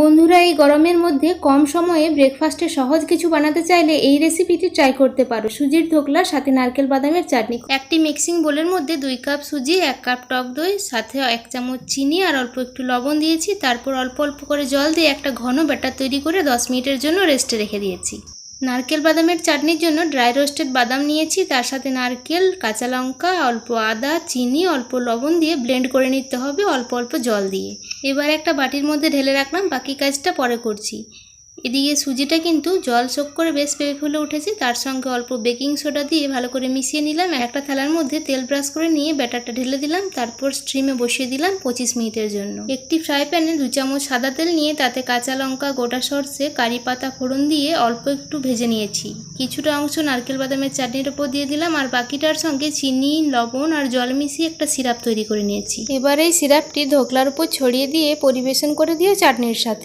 বন্ধুরা, এই গরমের মধ্যে কম সময়ে ব্রেকফাস্টে সহজ কিছু বানাতে চাইলে এই রেসিপিটি ট্রাই করতে পারো। সুজির ঢোকলা সাথে নারকেল বাদামের চাটনি। একটি মিক্সিং বোলের মধ্যে দুই কাপ সুজি, এক কাপ টক দই, সাথে এক চামচ চিনি আর অল্প একটু লবণ দিয়েছি। তারপর অল্প অল্প করে জল দিয়ে একটা ঘন ব্যাটার তৈরি করে দশ মিনিটের জন্য রেস্টে রেখে দিয়েছি। নারকেল বাদামের চাটনির জন্য ড্রাই রোস্টেড বাদাম নিয়েছি। তার সাথে নারকেল, কাঁচা লঙ্কা, অল্প আদা, চিনি, অল্প লবণ দিয়ে ব্লেন্ড করে নিতে হবে, অল্প অল্প জল দিয়ে। এবার একটা বাটির মধ্যে ঢেলে রাখলাম, বাকি কাজটা পরে করছি। এদিকে সুজিটা কিন্তু জল সোক করে বেশ পেয়ে ফুলে উঠেছে, তার সঙ্গে অল্প বেকিং সোডা দিয়ে ভালো করে মিশিয়ে নিলাম একটা থালার মধ্যে তেল ব্রাশ করে নিয়ে ব্যাটারটা ঢেলে দিলাম, তারপর স্ট্রিমে বসিয়ে দিলাম পঁচিশ মিনিটের জন্য। একটি ফ্রাই প্যানে দু চামচ সাদা তেল নিয়ে তাতে কাঁচা লঙ্কা, গোটা সর্ষে, কারি পাতা ফোড়ন দিয়ে অল্প একটু ভেজে নিয়েছি। কিছুটা অংশ নারকেল বাদামের চাটনির ওপর দিয়ে দিলাম আর বাকিটার সঙ্গে চিনি, লবণ আর জল মিশিয়ে একটা সিরাপ তৈরি করে নিয়েছি। এবার এই সিরাপটি ধোকলার উপর ছড়িয়ে দিয়ে পরিবেশন করে দিও চাটনির সাথে।